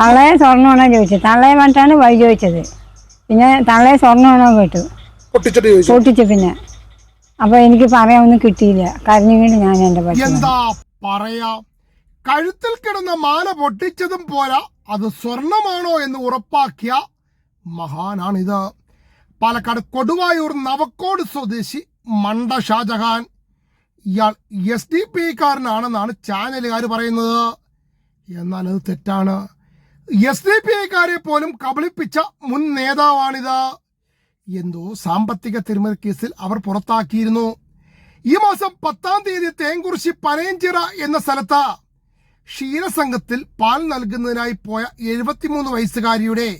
തള്ളയെ സ്വർണമാണോ ചോദിച്ചത്? തള്ളയെ പറഞ്ഞിട്ടാണ് വഴി ചോദിച്ചത്. പിന്നെ തള്ളയെ സ്വർണമാണോ കേട്ടു. പൊട്ടിച്ചിട്ട് ചോദിച്ചു. പൊട്ടിച്ചു പിന്നെ. അപ്പൊ എനിക്ക് പറയാനൊന്നും കിട്ടിയില്ല. കരഞ്ഞുകൊണ്ട് ഞാൻ എന്റെ എന്താ പറയാ? കഴുത്തിൽ കിടന്ന മാല പൊട്ടിച്ചതും പോരാ. അത് സ്വർണമാണോ എന്ന് ഉറപ്പാക്കിയ മഹാനാണിത്. പാലക്കാട് കൊടുവായൂർ നവക്കോട് സ്വദേശി മണ്ട ഷാജഹാൻ. ഇയാൾ എസ് ഡി പി കാരനാണെന്നാണ് ചാനലുകാർ പറയുന്നത്. എന്നാൽ അത് തെറ്റാണ്. എസ് ഡി പി ഐക്കാരെ പോലും കബളിപ്പിച്ച മുൻ നേതാവാണിത്. എന്തോ സാമ്പത്തിക തിരിമറി കേസിൽ അവർ പുറത്താക്കിയിരുന്നു. ഈ മാസം പത്താം തീയതി തേങ്കുറിശി പനയഞ്ചിറ എന്ന സ്ഥലത്ത് ക്ഷീരസംഘത്തിൽ പാൽ നൽകുന്നതിനായി പോയ എഴുപത്തിമൂന്ന് വയസ്സുകാരിയുടെ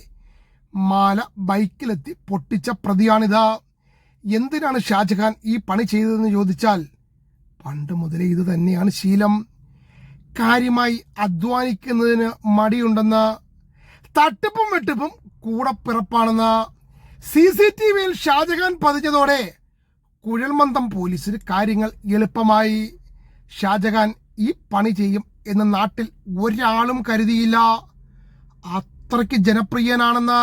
മാല ബൈക്കിലെത്തി പൊട്ടിച്ച പ്രതിയാണിത്. എന്തിനാണ് ഷാജഹാൻ ഈ പണി ചെയ്തതെന്ന് ചോദിച്ചാൽ പണ്ട് മുതലേ ഇത് തന്നെയാണ് ശീലം. കാര്യമായി അധ്വാനിക്കുന്നതിന് മടിയുണ്ടെന്ന് തട്ടിപ്പും വെട്ടിപ്പും കൂടെ പിറപ്പാണെന്ന് സി സി ടി വിയിൽ ഷാജഹാൻ പതിഞ്ഞതോടെ കുഴൽമന്ദം പോലീസിന് കാര്യങ്ങൾ എളുപ്പമായി. ഷാജഹാൻ ഈ പണി ചെയ്യും എന്ന് നാട്ടിൽ ഒരാളും കരുതിയില്ല. അത്രയ്ക്ക് ജനപ്രിയനാണെന്ന്.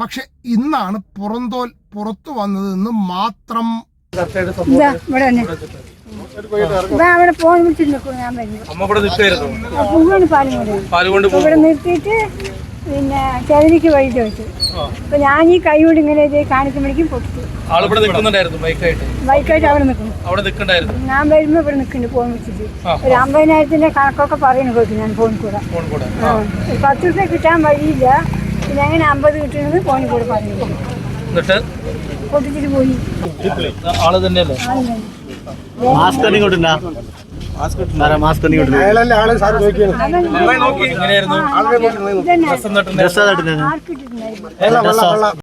പക്ഷെ ഇന്നാണ് പുറന്തോൽ പുറത്തു വന്നതെന്ന് മാത്രം. അവിടെ ഫോൺ വിളിച്ചിട്ട് നിൽക്കും ഞാൻ വരുന്നു. അമ്മ ഇവിടെ നിർത്തിയിട്ട് പിന്നെ ചെലവിക്ക് വഴി ചോദിച്ചു അപ്പൊ ഞാൻ ഈ കൈ കൊണ്ട് ഇങ്ങനെ കാണിക്കുമ്പോഴേക്കും ബൈക്കായിട്ട്. ബൈക്കായിട്ട് അവിടെ നിൽക്കുന്നു. ഞാൻ വരുമ്പോ ഇവിടെ നിൽക്കുന്നുണ്ട് ഫോൺ വിളിച്ചിട്ട്. ഒരു അമ്പതിനായിരത്തിന്റെ കണക്കൊക്കെ പറയുന്നു കേട്ടു ഞാൻ ഫോൺ കൂടെ. പത്ത് ദിവസം കിട്ടാൻ വഴിയില്ല. പിന്നെ അങ്ങനെ അമ്പത് കിട്ടുന്നത് ഫോണിൽ കൂടെ പറഞ്ഞു പൊട്ടിച്ചിട്ട് പോയി. ആൾ തന്നെയല്ലേ. മാസ്ക് തന്നെ ഇങ്ങോട്ടില്ല. മാസ്ക് തന്നെ നോക്കി എങ്ങനെയായിരുന്നു ഇതന്നെ ഡ്രസ്